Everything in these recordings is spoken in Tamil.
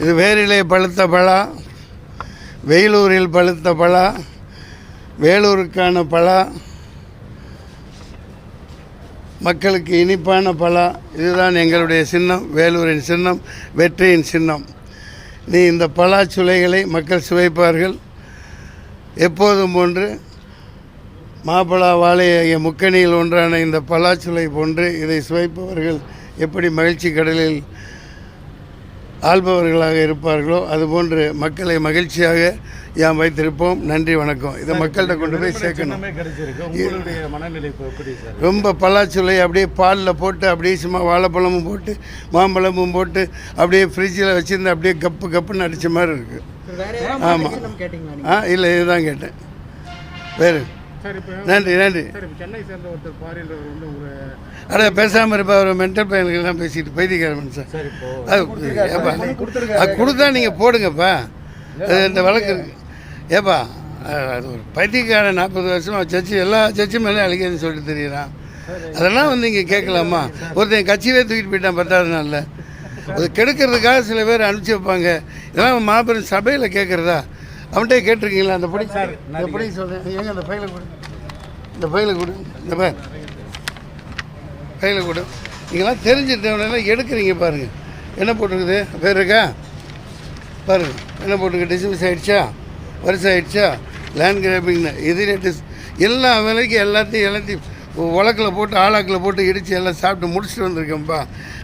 இது வேரிலே பழுத்த பலா வெயிலூரில் பழுத்த பலா வேலூருக்கான பலா மக்களுக்கு இனிப்பான பலா இதுதான் எங்களுடைய சின்னம் வேலூரின் சின்னம் வெற்றியின் சின்னம். நீ இந்த பலாச்சுளைகளை மக்கள் சுவைப்பார்கள். எப்போதும் போன்று மாப்பழா வாழை ஆகிய முக்கணியில் ஒன்றான இந்த பலாச்சுளை போன்று இதை சுவைப்பவர்கள் எப்படி மகிழ்ச்சி கடலில் ஆள்பவர்களாக இருப்பார்களோ அதுபோன்று மக்களை மகிழ்ச்சியாக யாம் வைத்திருப்போம். நன்றி வணக்கம். இதை மக்கள்கிட்ட கொண்டு போய் சேர்க்கணும். சின்னமே கிடைச்சிருக்கு. உங்களுடைய மனநிலை இப்போ எப்படி சார்? ரொம்ப பலாச்சுளை அப்படியே பாலில் போட்டு அப்படியே சும்மா வாழைப்பழமும் போட்டு மாம்பழமும் போட்டு அப்படியே ஃப்ரிட்ஜில் வச்சுருந்து அப்படியே கப்பு கப்புன்னு அடித்த மாதிரி இருக்குது ஆமாம் ஆ இல்லை இதுதான் கேட்டேன். வேறு? நன்றி நன்றி. சென்னை சேர்ந்த ஒருத்தர் பாரின்றவர் வந்து அட பேசாமல் இருப்பா அவர் மென்டல் பையன்கள்லாம் பேசிட்டு பைத்தியக்கார மனுஷன் சார் ஏப்பா அது கொடுத்தா நீங்கள் போடுங்கப்பா. அது இந்த வழக்கு இருக்கு. ஏப்பா அது ஒரு பைத்தியக்காரன் நாற்பது வருஷமா சர்ச்சு எல்லா சர்ச்சு மேலே அழிக்கிறதுன்னு சொல்லிட்டு தெரியுறான். அதெல்லாம் வந்து இங்கே கேட்கலாமா? ஒருத்தன் கட்சியவே தூக்கிட்டு போயிட்டான் பத்தாவது நாளில். அது கெடுக்கிறதுக்காக சில பேர் அனுப்பிச்சி வைப்பாங்க. இதெல்லாம் மாபெரும் சபையில் கேட்குறதா? அவன்கிட்ட கேட்டிருக்கீங்களா? அந்த படி இந்த படி சொல்கிறேன் ஏங்க அந்த ஃபைலை கொடு. இந்த ஃபைலை கொடு. இந்த பே கையில் கொடு. நீங்களாம் தெரிஞ்சிட்டவனெல்லாம் எடுக்கிறீங்க பாருங்கள் என்ன போட்டிருக்குது? பேர் இருக்கா? பாருங்க. என்ன போட்டிருக்கு? டிஸ்மிஸ் ஆகிடுச்சா வருஷம் ஆகிடுச்சா லேண்ட் கிராபிங்னு இது ரேட்டு எல்லா விலைக்கும் எல்லாத்தையும் எல்லாத்தையும் உலக்கில் போட்டு ஆளாக்கில் போட்டு இடித்து எல்லாம் சாப்பிட்டு முடிச்சுட்டு வந்திருக்கேன்ப்பா.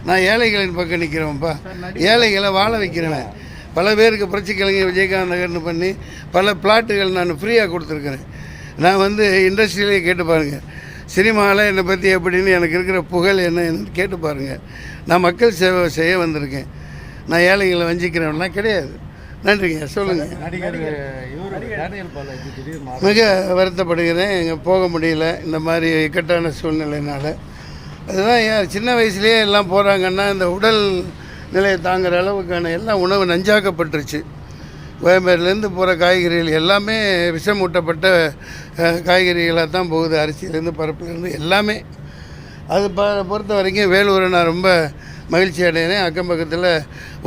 நான் ஏழைகளின் பக்கம் நிற்கிறேன்ப்பா ஏழைகளை வாழ வைக்கிறேன். பல பேருக்கு புரட்சிக்கிழங்கு விஜயகாந்த் நகர்னு பண்ணி பல பிளாட்டுகள் நான் ஃப்ரீயாக கொடுத்துருக்குறேன். நான் வந்து இண்டஸ்ட்ரியிலே கேட்டு பாருங்கள் சினிமாவில் என்னை பற்றி எப்படின்னு எனக்கு இருக்கிற புகழ் என்ன என்னன்னு கேட்டு பாருங்கள் நான் மக்கள் சேவை செய்ய வந்திருக்கேன். நான் ஏழைகளை வஞ்சிக்கிறவன்லாம் கிடையாது. நன்றிங்க. சொல்லுங்கள் மிக வருத்தப்படுகிறேன். எங்கே போக முடியல. இந்த மாதிரி இக்கட்டான சூழ்நிலையினால். அதுதான் ஏன் சின்ன வயசுலேயே எல்லாம் போகிறாங்கன்னா இந்த உடல் நிலையை தாங்குற அளவுக்கான எல்லாம் உணவு நஞ்சாக்கப்பட்டுருச்சு. கோயம்பேடுலேருந்து போகிற காய்கறிகள் எல்லாமே விஷமூட்டப்பட்ட காய்கறிகளாக தான் போகுது. அரிசியிலேருந்து பருப்புலேருந்து எல்லாமே. அது ப பொறுத்த வரைக்கும் வேலூரை நான் ரொம்ப மகிழ்ச்சி அடைகிறேன் அக்கம் பக்கத்தில்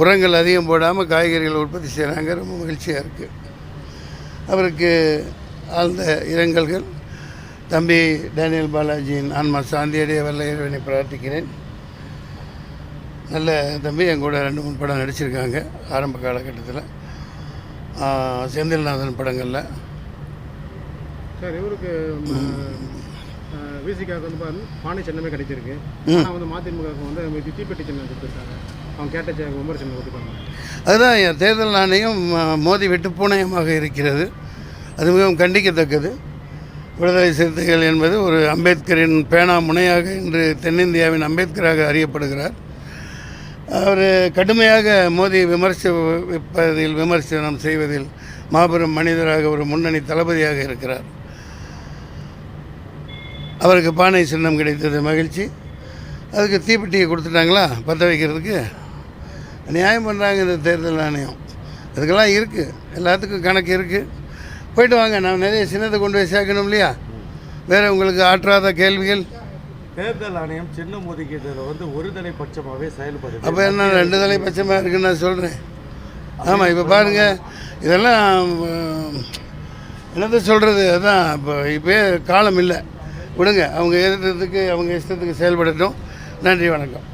உரங்கள் அதிகம் போடாமல் காய்கறிகள் உற்பத்தி செய்கிறாங்க ரொம்ப மகிழ்ச்சியாக இருக்குது அவருக்கு ஆழ்ந்த இரங்கல்கள். தம்பி டேனியல் பாலாஜியின் ஆன்மா சாந்தியடைய வல்ல இறைவனை பிரார்த்திக்கிறேன். நல்ல தம்பி என் கூட ரெண்டு மூணு படம் நடிச்சிருக்காங்க ஆரம்ப காலகட்டத்தில். செந்தில்நாதன் படங்களில். சார் இவருக்கு விசிகாவுக்கு வந்து பாருங்க பானை சின்னமே கிடைச்சிருக்கு. ஆனால் வந்து மதிமுகவுக்கு வந்து அவங்க தீப்பெட்டி சின்னம் கொடுத்துருக்காங்க. அவங்க கேட்ட விமர்சனம் கொடுத்துருக்காங்க அதுதான் என் தேர்தல் ஆணையம் மோதி விட்டு பூணையமாக இருக்கிறது. அது மிகவும் கண்டிக்கத்தக்கது. விடுதலை சிறுத்தைகள் என்பது ஒரு அம்பேத்கரின் பேனா முனையாக இன்று தென்னிந்தியாவின் அம்பேத்கராக அறியப்படுகிறார். அவர் கடுமையாக மோதி விமர்சிப்பதில் விமர்சனம் செய்வதில் மாபெரும் மனிதராக ஒரு முன்னணி தளபதியாக இருக்கிறார். அவருக்கு பானை சின்னம் கிடைத்தது மகிழ்ச்சி. அதுக்கு தீப்பெட்டியை கொடுத்துட்டாங்களா? பற்ற வைக்கிறதுக்கு? நியாயம் பண்ணுறாங்க இந்த தேர்தல் ஆணையம். அதுக்கெல்லாம் இருக்குது எல்லாத்துக்கும் கணக்கு இருக்குது போயிட்டு வாங்க. நான் நிறைய சின்னத்தை கொண்டு போய் சேர்க்கணும் இல்லையா? வேறு உங்களுக்கு ஆற்றாத கேள்விகள்? தேர்தல் ஆணையம் சின்ன ஒதுக்கீட்டில் வந்து ஒரு தலைப்பட்சமாகவே செயல்படுது. அப்போ என்ன ரெண்டு தலைப்பட்சமாக இருக்குன்னு நான் சொல்கிறேன் ஆமாம் இப்போ பாருங்கள் இதெல்லாம் என்னது சொல்கிறது அதான் இப்போ இப்போயே காலம் இல்லை. விடுங்க அவங்க எதிர்த்ததுக்கு அவங்க இஷ்டத்துக்கு செயல்படட்டும். நன்றி வணக்கம்.